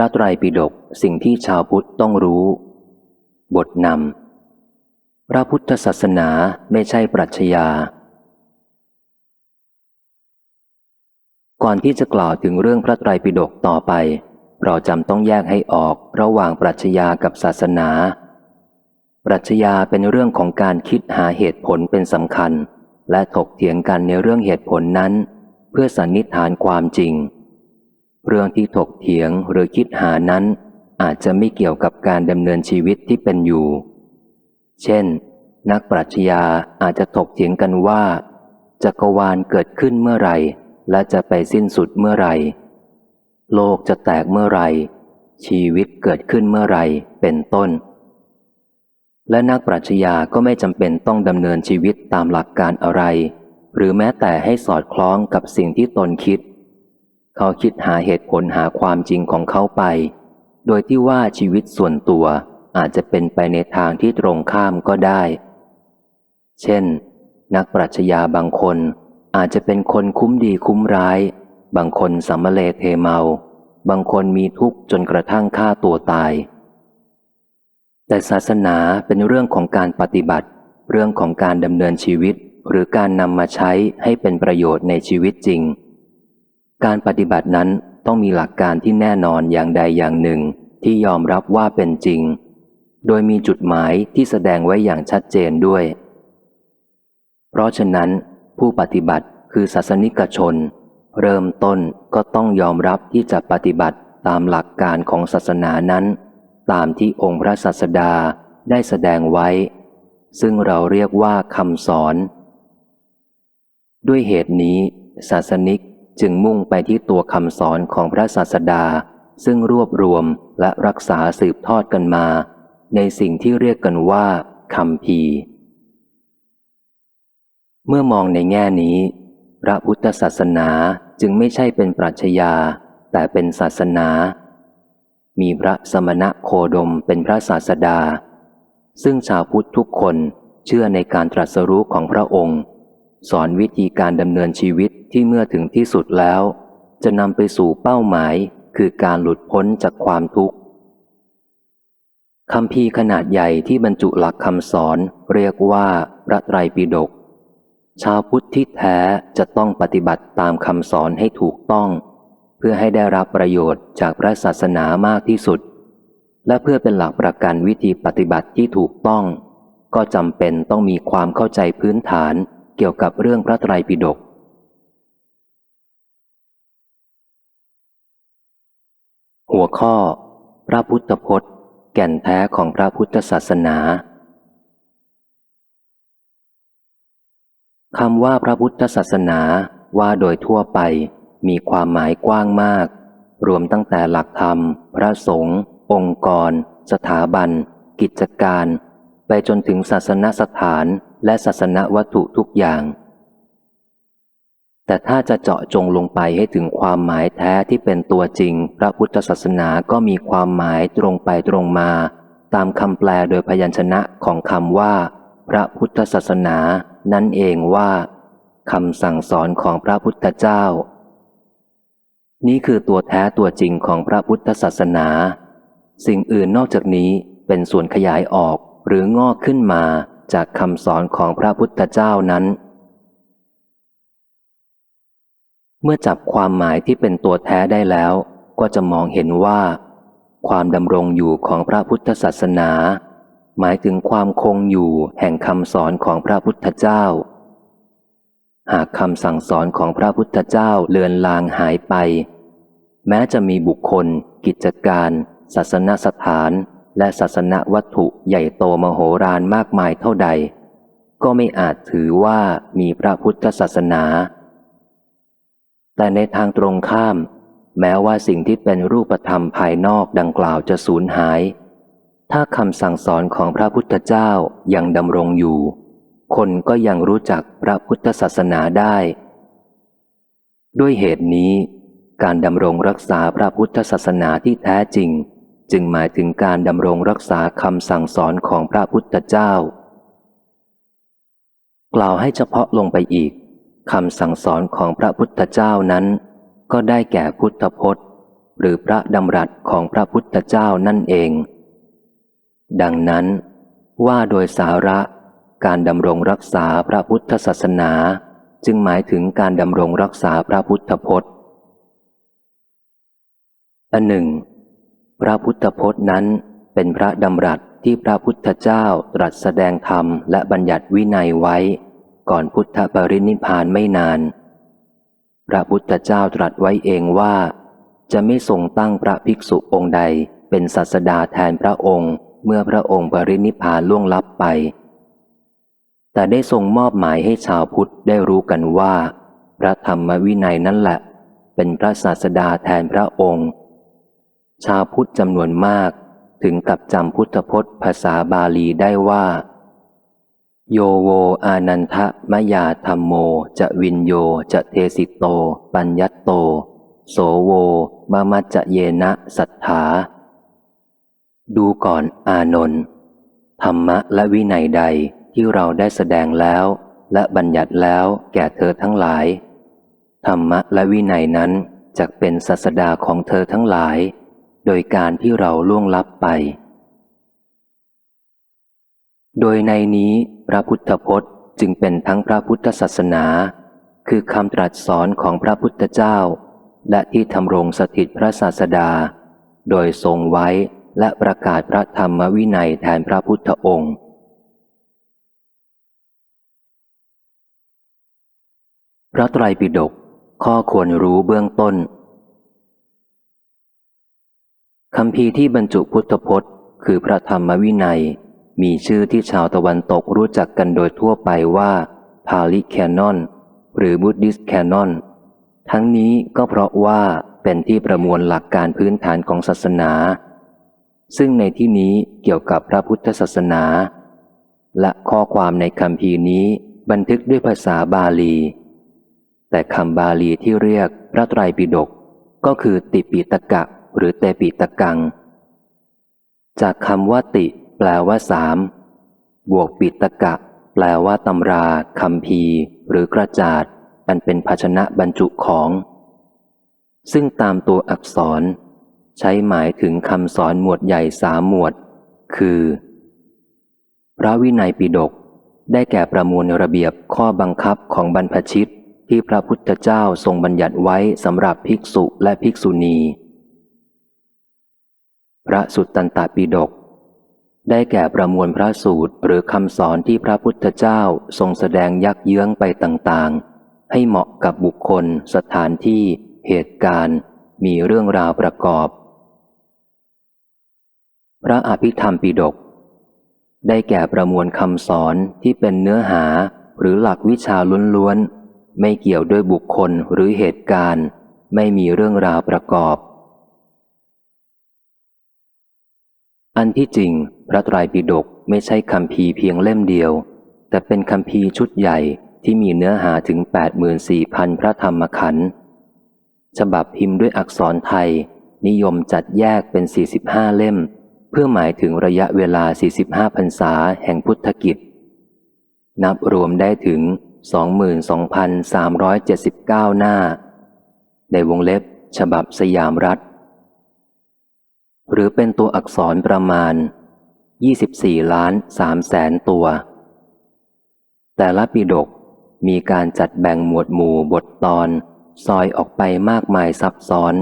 ระไตรปิฎกสิ่งที่ชาวพุทธต้องรู้ บทนำพระพุทธศาสนาไม่ใช่ปรัชญาก่อนที่จะกล่าวถึงเรื่องพระไตรปิฎกต่อไป เราจำต้องแยกให้ออกระหว่างปรัชญากับศาสนา ปรัชญาเป็นเรื่องของการคิดหาเหตุผลเป็นสำคัญ และถกเถียงกันในเรื่องเหตุผลนั้น เพื่อสันนิษฐานความจริง เรื่องที่ถกเถียงหรือคิดหานั้น อาจจะไม่เกี่ยวกับการดำเนินชีวิตที่เป็นอยู่ เช่น นักปรัชญาอาจจะถกเถียงกันว่าจักรวาลเกิดขึ้นเมื่อไหร่ และจะไปสิ้นสุดเมื่อไหร่ โลกจะแตกเมื่อไหร่ ชีวิตเกิดขึ้นเมื่อไหร่ เป็นต้น และนักปรัชญาก็ไม่จำเป็นต้องดำเนินชีวิตตามหลักการอะไร หรือแม้แต่ให้สอดคล้องกับสิ่งที่ตนคิด เขาคิดหาเหตุผลหาความจริงของเขาไป โดยที่ว่าชีวิตส่วนตัวอาจจะเป็นไปในทางที่ตรงข้ามก็ได้ เช่น นักปรัชญาบางคนอาจจะเป็นคนคุ้มดีคุ้มร้าย บางคนสัมเลเทเมา บางคนมีทุกข์จนกระทั่งฆ่าตัวตาย แต่ศาสนาเป็นเรื่องของการปฏิบัติ เรื่องของการดำเนินชีวิตหรือการนำมาใช้ให้เป็นประโยชน์ในชีวิตจริง การปฏิบัตินั้นต้องมีหลักการที่แน่นอนอย่างใดอย่างหนึ่งที่ยอมรับว่าเป็นจริง โดยมีจุดหมายที่แสดงไว้อย่างชัดเจนด้วย เพราะฉะนั้น ผู้ปฏิบัติคือศาสนิกชน เริ่มต้นก็ต้องยอมรับที่จะปฏิบัติตามหลักการของศาสนานั้น ตามที่องค์พระศาสดาได้แสดงไว้ ซึ่งเราเรียกว่าคำสอน ด้วยเหตุนี้ ศาสนิก จึงมุ่งไปที่ตัวคำสอนของพระศาสดา ซึ่งรวบรวมและรักษาสืบทอดกันมา ในสิ่งที่เรียกกันว่าคำพีเมื่อมองในแง่นี้ พระพุทธศาสนาจึงไม่ใช่เป็นปรัชญา แต่เป็นศาสนา มีพระสมณะโคดมเป็นพระศาสดา ซึ่งชาวพุทธทุกคนเชื่อในการตรัสรู้ของพระองค์ สอนวิธีการดำเนินชีวิตที่เมื่อถึงที่สุดแล้ว จะนำไปสู่เป้าหมายคือการหลุดพ้นจากความทุกข์คำพีขนาดใหญ่ที่บรรจุหลักคำสอนเรียกว่าพระไตรปิฎกชาวพุทธที่แท้จะต้องปฏิบัติตามคำสอนให้ถูกต้อง เพื่อให้ได้รับประโยชน์จากพระศาสนามากที่สุด และเพื่อเป็นหลักประกันวิธีปฏิบัติที่ถูกต้อง ก็จำเป็นต้องมีความเข้าใจพื้นฐาน เกี่ยวกับเรื่องพระไตรปิฎกหัวข้อ พระพุทธพจน์ แก่นแท้ของพระพุทธศาสนาคำว่าพระพุทธศาสนาว่าโดยทั่วไปมีความหมายกว้างมาก รวมตั้งแต่หลักธรรม พระสงฆ์องค์กร สถาบัน กิจการ ไปจนถึงศาสนสถาน และศาสนวัตถุทุกอย่าง แต่ถ้าจะเจาะจงลงไปให้ถึงความหมายแท้ที่เป็นตัวจริง พระพุทธศาสนาก็มีความหมายตรงไปตรงมา ตามคำแปลโดยพยัญชนะของคำว่า พระพุทธศาสนา นั่นเองว่าคำสั่งสอนของพระพุทธเจ้า นี่คือตัวแท้ตัวจริงของพระพุทธศาสนา สิ่งอื่นนอกจากนี้เป็นส่วนขยายออกหรืองอกขึ้นมา จากคำสอนของพระพุทธเจ้านั้น เมื่อจับความหมายที่เป็นตัวแท้ได้แล้ว ก็จะมองเห็นว่า ความดำรงอยู่ของพระพุทธศาสนา หมายถึงความคงอยู่แห่งคำสอนของพระพุทธเจ้า หากคำสั่งสอนของพระพุทธเจ้าเลือนลางหายไป แม้จะมีบุคคล กิจการ ศาสนสถาน และศาสนวัตถุใหญ่โตมโหฬารมากมายเท่าใด ก็ไม่อาจถือว่ามีพระพุทธศาสนา แต่ในทางตรงข้าม แม้ว่าสิ่งที่เป็นรูปธรรมภายนอกดังกล่าวจะสูญหาย ถ้าคำสั่งสอนของพระพุทธเจ้ายังดำรงอยู่ คนก็ยังรู้จักพระพุทธศาสนาได้ ด้วยเหตุนี้ การดำรงรักษาพระพุทธศาสนาที่แท้จริง จึงหมายถึงการดำรงรักษาคำสั่งสอนของพระพุทธเจ้า กล่าวให้เฉพาะลงไปอีกคำสั่งสอนของพระพุทธเจ้านั้น ก็ได้แก่พุทธพจน์ หรือพระดำรัสของพระพุทธเจ้านั่นเอง ดังนั้น ว่าโดยสาระการดำรงรักษาพระพุทธศาสนา จึงหมายถึงการดำรงรักษาพระพุทธพจน์อันหนึ่ง พระพุทธพจน์นั้นเป็นพระดำรัสที่พระพุทธเจ้าตรัสแสดงธรรมและบัญญัติวินัยไว้ ก่อนพุทธปรินิพานไม่นาน พระพุทธเจ้าตรัสไว้เองว่า จะไม่ทรงตั้งพระภิกษุองค์ใดเป็นศาสดาแทนพระองค์เมื่อพระองค์ปรินิพพานล่วงลับไป แต่ได้ทรงมอบหมายให้ชาวพุทธได้รู้กันว่า พระธรรมวินัยนั่นแหละ เป็นพระศาสดาแทนพระองค์ ชาวพุทธจำนวนมาก ถึงกับจำพุทธพจน์ภาษาบาลีได้ว่า โยโวอานันทะมยาธรรมโม จะวินโย จะเทสิโต ปัญญัตโต โสโวมะมัจจะเยนะสัทธา ดูก่อนอานนท์ธรรมะและวินัยใดที่เราได้แสดงแล้ว และบัญญัติแล้วแก่เธอทั้งหลาย ธรรมะและวินัยนั้นจะเป็นศาสดาของเธอทั้งหลาย โดยการที่เราล่วงลับไป โดยในนี้พระพุทธพจน์จึงเป็นทั้งพระพุทธศาสนา คือคำตรัสสอนของพระพุทธเจ้า และที่ทำรงสถิตพระศาสดา โดยทรงไว้และประกาศพระธรรมวินัยแทนพระพุทธองค์พระไตรปิฎกข้อควรรู้เบื้องต้น คำพีที่บรรจุพุทธพจน์ คือพระธรรมวินัย มีชื่อที่ชาวตะวันตกรู้จักกันโดยทั่วไปว่าพาลิแคนอนหรือบุตดิสแคนอนทั้งนี้ก็เพราะว่าเป็นที่ประมวลหลักการพื้นฐานของศาสนา ซึ่งในที่นี้เกี่ยวกับพระพุทธศาสนา และข้อความในคำพีนี้บันทึกด้วยภาษาบาลี แต่คำบาลีที่เรียกพระไตรปิฎกก็คือติปิตกะ หรือเตปิตะกัง จากคำว่าติ แปลว่าสามบวกปิตะกะ แปลว่าตำราคำพีหรือกระจาดอันเป็นภาชนะบรรจุของ ซึ่งตามตัวอักษร ใช้หมายถึงคำสอนหมวดใหญ่สามหมวด คือ พระวินัยปิฎกได้แก่ประมวลระเบียบข้อบังคับของบรรพชิตที่พระพุทธเจ้าทรงบัญญัติไว้สำหรับภิกษุและภิกษุณี พระสุตตันตปิฎกได้แก่ประมวลพระสูตรหรือคำสอนที่พระพุทธเจ้าทรงแสดงยักเยื้องไปต่างๆ ให้เหมาะกับบุคคล สถานที่ เหตุการณ์ มีเรื่องราวประกอบ พระอภิธรรมปิฎกได้แก่ประมวลคำสอนที่เป็นเนื้อหาหรือหลักวิชาล้วนๆ ไม่เกี่ยวด้วยบุคคลหรือเหตุการณ์ ไม่มีเรื่องราวประกอบ อันที่จริง พระไตรปิฎกไม่ใช่คำพีเพียงเล่มเดียว แต่เป็นคำพีชุดใหญ่ที่มีเนื้อหาถึง 84,000 พระธรรมขันธ์ฉบับพิมพ์ด้วยอักษรไทย นิยมจัดแยกเป็น 45 เล่ม เพื่อหมายถึงระยะเวลา 45พรรษาแห่งพุทธกิจ นับรวมได้ถึง 22,379 หน้า ในวงเล็บ ฉบับสยามรัฐ หรือเป็นตัวอักษรประมาณ 24 ล้าน3แสนตัว แต่ละปิดกมีการจัดแบ่งหมวดหมู่บทตอน ซอยออกไปมากมายซับซ้อน